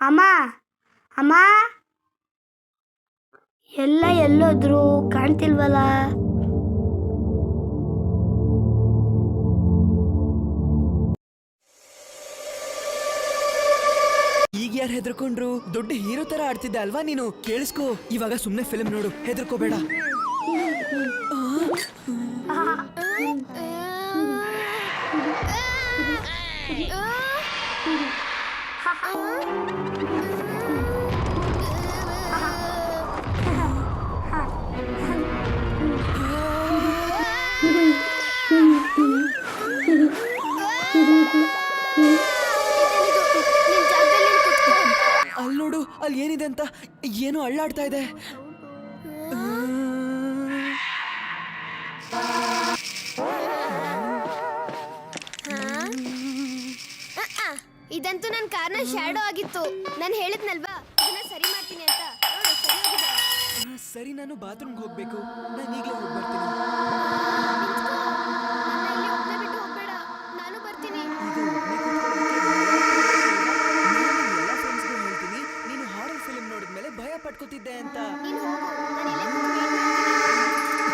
ಅಮ್ಮ ಅಮ್ಮ. ಎಲ್ಲ ಎಲ್ಲೋದ್ರು ಕಾಣ್ತಿಲ್ವಲ್ಲ? ಈಗ ಯಾರು ಹೆದರ್ಕೊಂಡ್ರು? ದೊಡ್ಡ ಹೀರೋ ತರ ಆಡ್ತಿದ್ದೆ ಅಲ್ವಾ ನೀನು? ಕೇಳಿಸ್ಕೋ ಇವಾಗ ಸುಮ್ನೆ ಫಿಲ್ಮ್ ನೋಡು. ಹೆದರ್ಕೋಬೇಡ. ಅಲ್ಲಿ ನೋಡು ಅಲ್ಲಿ ಏನಿದೆ ಅಂತ ಏನೋ ಅಳ್ಳಾಡ್ತಾ ಇದೆ. ಶ್ಯಾಡೋ ಆಗಿತ್ತು. ನಾನು ಹೇಳಿದ್ನಲ್ವಾ? ಅದನ್ನ ಸರಿ ಮಾಡ್ತೀನಿ ಅಂತ. ನೋಡು ಸರಿ ಹೋಗಿದೆ. ಆ, ಸರಿ ನಾನು ಬಾತ್ರೂಮ್ಗೆ ಹೋಗ್ಬೇಕು. ನಾನು ಈಗಲೇ ಹೋಗಿ ಬರ್ತೀನಿ. ನನ್ನ ಇಲ್ಲಿ ಒಬ್ನೇ ಬಿಟ್ಟು ಹೋಗ್ಬೇಡ. ನಾನು ಬರ್ತೀನಿ. ಈಗ ಒಬ್ನೇ ಕೂತ್ಕೊಳ್ಳೋಕೆ ಭಯ ನಾನು ಎಲ್ಲ ಫ್ರೆಂಡ್ಸ್ಗೂ ಹೇಳ್ತೀನಿ. ನೀನು ಹಾರರ್ ಫಿಲ್ಮ್ ನೋಡಿದ್ಮೇಲೆ ಭಯ ಪಟ್ಕೋತಿದ್ದೆ ಅಂತ. ನೀನು ಹೋಗು. ನಾನು ಇಲ್ಲೇ ಕೂತು wait ಮಾಡ್ತೀನಿ.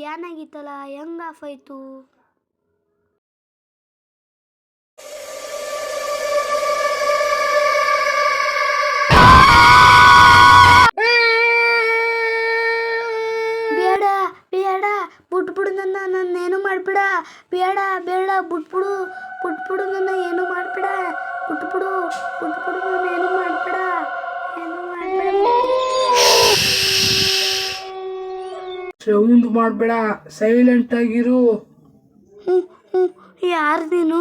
ಟಿ ಆಗಿತ್ತಲ್ಲ ಹೆಂಗ್ ಆಫ್ ಆಯ್ತು? ಬೇಡ ಬೇಡ ಬಿಟ್ಬಿಡು ನನ್ನ ನನ್ನ ಏನು ಮಾಡ್ಬಿಡ? ಬೇಡ ಬೇಡ ಬಿಟ್ಬಿಡು ಬಿಟ್ಬಿಡು ನನ್ನ ಏನು ಮಾಡ್ಬಿಡ? ಬಿಟ್ಬಿಡು ಬಿಟ್ಬಿಡು ನನ್ನ ಏನು ಮಾಡ್ಬಿಡ? ಏನು ಮಾಡ್ಬೇಡ? ಸೌಂಡ್ ಮಾಡಬೇಡ ಸೈಲೆಂಟ್ ಆಗಿರು. ಹ್ಞೂ ಹ್ಞೂ ಯಾರು ನೀನು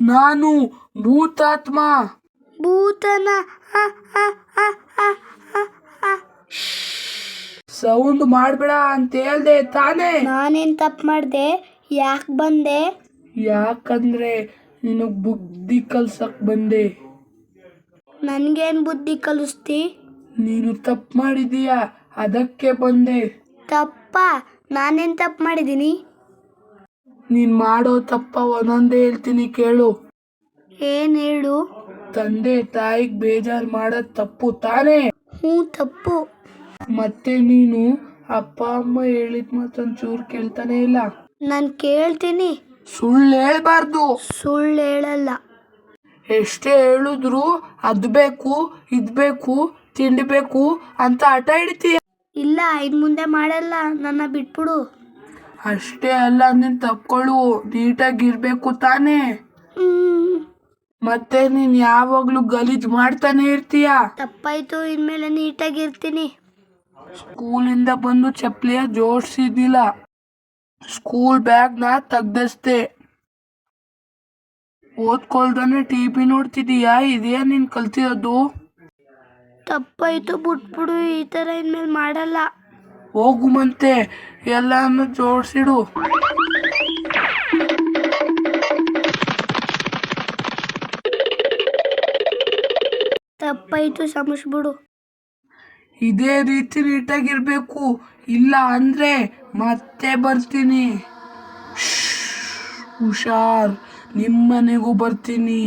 ನಾನು ಭೂತಾತ್ಮ. ಭೂತನ. ಸೌಂಡ್ ಮಾಡಬೇಡ ಅಂತ ಹೇಳ್ದೆ ತಾನೇ. ನಾನೇನ್ ತಪ್ಪು ಮಾಡ್ದೆ? ಯಾಕೆ ಬಂದೆ? ಯಾಕಂದ್ರೆ ನಿನಗ್ ಬುದ್ಧಿ ಕಲ್ಸಕ್ ಬಂದೆ. ನನ್ಗೇನ್ ಬುದ್ಧಿ ಕಲಿಸ್ತಿ? ನೀನು ತಪ್ಪು ಮಾಡಿದೀಯ ಅದಕ್ಕೆ ಬಂದೆ. ತಪ್ಪ? ನಾನೇನ್ ತಪ್ಪು ಮಾಡಿದೀನಿ ನೀನ್ ಮಾಡೋ ತಪ್ಪ ಒಂದೊಂದೇ ಹೇಳ್ತೀನಿ ಕೇಳು. ಏನ್ ಹೇಳು? ತಂದೆ ತಾಯಿಗ್ ಬೇಜಾರ್ ಮಾಡೋದ್ ತಪ್ಪು ತಾನೇ? ಹ್ಞೂ ತಪ್ಪು. ಮತ್ತೆ ನೀನು ಅಪ್ಪ ಅಮ್ಮ ಹೇಳಿದ ಮಾತೊಂಚೂರು ಕೇಳ್ತಾನೆ ಇಲ್ಲ? ನಾನು ಕೇಳ್ತೀನಿ. ಸುಳ್ಳು ಹೇಳ್ಬಾರ್ದು. ಸುಳ್ಳು ಹೇಳಲ್ಲ. ಎಷ್ಟೇ ಹೇಳಿದ್ರು ಅದ್ ಬೇಕು ಇದ್ ಬೇಕು ತಿಂಡಿ ಬೇಕು ಅಂತ ಆಟ ಹಿಡಿತೀಯ? ಇಲ್ಲ ಇನ್ ಮುಂದೆ ಮಾಡಲ್ಲ. ನನ್ನ ಬಿಟ್ಬಿಡು. ಅಷ್ಟೇ ಅಲ್ಲ ನೀನ್ ತಪ್ಕೊಳ್ಳು ನೀಟಾಗಿರ್ಬೇಕು ತಾನೇ. ಹ್ಮ್. ಮತ್ತೆ ನೀನ್ ಯಾವಾಗ್ಲೂ ಗಲೀಜ್ ಮಾಡ್ತಾನೆ ಇರ್ತೀಯ? ತಪ್ಪಾಯ್ತು ಇನ್ಮೇಲೆ ನೀಟಾಗಿರ್ತೀನಿ ಸ್ಕೂಲಿಂದ ಬಂದು ಚಪ್ಪಲಿಯ ಜೋಡ್ಸಿದಿಲ್ಲ ಸ್ಕೂಲ್ ಬ್ಯಾಗ್ನ ತೆಗ್ದಸ್ತೆ ಓದ್ಕೊಳ್ದಾನೆ ಟಿ ವಿ ನೋಡ್ತಿದೀಯಾ ಇದೇ ನೀನ್ ಕಲ್ತಿರೋದು? ತಪ್ಪಾಯ್ತು ಬಿಟ್ಬಿಡು ಈ ಥರ ಇನ್ಮೇಲೆ ಮಾಡಲ್ಲ. ಹೋಗು ಮಂತೆ ಎಲ್ಲಾನು ಜೋಡಿಸಿಡು. ತಪ್ಪಾಯ್ತು ಕ್ಷಮಿಸ್ಬಿಡು ಇದೇ ರೀತಿ ನೀಟಾಗಿರ್ಬೇಕು ಇಲ್ಲ ಅಂದ್ರೆ ಮತ್ತೆ ಬರ್ತೀನಿ. ಹುಷಾರ್ ನಿಮ್ಮನೆಗೂ ಬರ್ತೀನಿ.